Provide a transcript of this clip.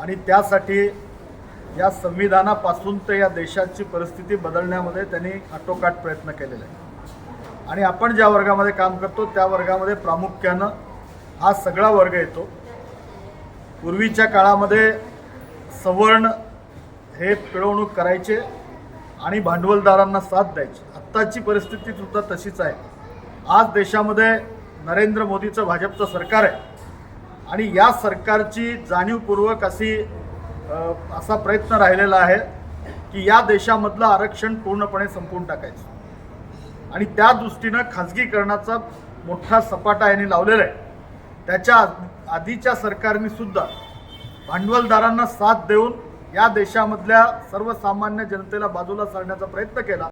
आणि त्यासाठी या संविधानापासून ते या देशाची परिस्थिती बदलण्यामध्ये त्यांनी आटोकाट प्रयत्न केलेले आहे आणि आपण ज्या वर्गामध्ये काम करतो त्या वर्गामध्ये प्रामुख्यानं हा सगळा वर्ग येतो. पूर्वीच्या काळामध्ये सवर्ण हे पिळवणूक करायचे आणि भांडवलदारांना साथ द्यायची. आत्ताची परिस्थिती सुद्धा तशीच आहे. आज देशामध्ये नरेंद्र मोदीचं भाजपचं सरकार आहे. आणि या सरकारची जाणीवपूर्वक अशी असा प्रयत्न राहिलेला आहे की या देशामधलं आरक्षण पूर्णपणे संपवून टाकायचं. आणि त्या दृष्टीनं खाजगीकरणाचा मोठा सपाटा यांनी लावलेला आहे. त्याच्या आधीच्या सरकारने सुद्धा भांडवलदारांना साथ देऊन या देशामधल्या सर्वसामान्य जनतेला बाजूला सारण्याचा प्रयत्न केला.